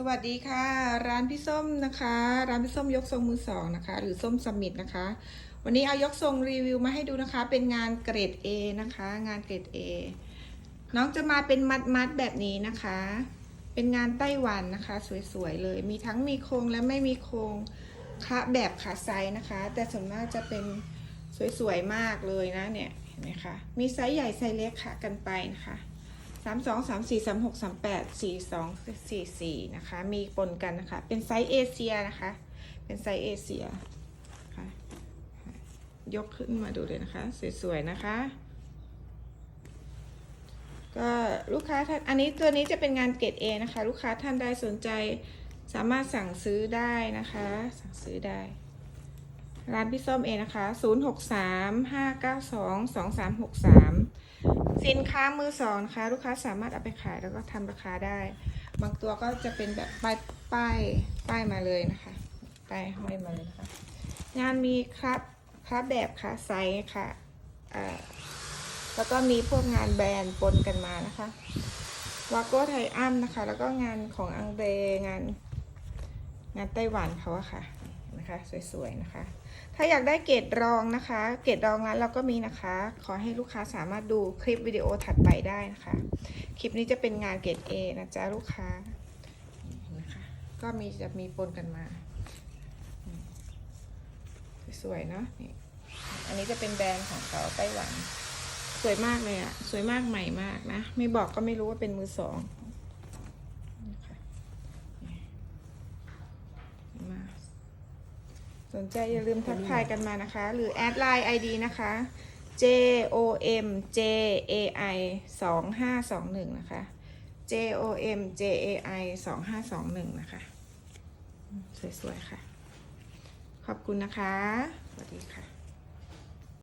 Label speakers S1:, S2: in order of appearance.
S1: สวัสดีค่ะ ร้านพี่ส้มนะคะ ร้านพี่ส้มยกทรงมือสองนะคะ หรือส้มสมิธนะคะ วันนี้เอายกทรงรีวิวมาให้ดูนะคะ เป็นงานเกรด A นะคะ งานเกรด A น้องจะมาเป็นมัดมัดแบบนี้นะคะ เป็นงานไต้หวันนะคะ สวยๆเลย มีทั้งมีโครงและไม่มีโครงคะแบบขาไซส์นะคะ แต่ส่วนมากจะเป็นสวยๆมากเลยนะเนี่ยเห็นไหมคะมีไซส์ใหญ่ไซส์เล็กค่ะกันไปนะคะ สามสองสามสี่สามหกสามแปดสี่สองสี่สี่นะคะ มีปนกันนะคะ เป็นไซส์เอเชียนะคะ เป็นไซส์เอเชียค่ะยกขึ้นมาดูเลยนะคะ สวยๆ นะคะ ก็ลูกค้าท่าน อันนี้ตัวนี้จะเป็นงานเกรด A นะคะ ลูกค้าท่านใดสนใจสามารถสั่งซื้อได้นะคะ สั่งซื้อได้ ร้านพี่ส้มเองนะคะ 0 6 3 5 9 2 2 3 6 3 สินค้ามือสองนะคะลูกค้าสามารถเอาไปขายแล้วก็ทำราคาได้ บางตัวก็จะเป็นแบบป้ายป้ายป้ายมาเลยนะคะป้ายห้อยมาเลยนะคะงานมีครับครับแบบค่ะไซส์ค่ะอ่าแล้วก็มีพวกงานแบรนด์ปนกันมานะคะวาโก้ไทอัมนะคะ แล้วก็งานของอังเดงานงานไต้หวันเขาอะค่ะ นะคะ สวยๆนะคะ ถ้าอยากได้เกรดรองนะคะ เกรดรองร้านเราก็มีนะคะ ขอให้ลูกค้าสามารถดูคลิปวิดีโอถัดไปได้นะคะ คลิปนี้จะเป็นงานเกรด A นะจ๊ะลูกค้านะคะ ก็มีจะมีปนกันมา สวยๆเนาะนี่อันนี้จะเป็นแบรนด์ของเขาไต้หวัน สวยมากเลยอะสวยมากใหม่มากนะ ไม่บอกก็ไม่รู้ว่าเป็นมือสองนะคะนี่มา สนใจอย่าลืมทักทายกันมานะคะ หรือแอดไลน์ ID นะคะ J O M J A I สองห้าสองหนึ่งนะคะ J O M J A I สองห้าสองหนึ่งนะคะ สวยๆค่ะ ขอบคุณนะคะ สวัสดีค่ะ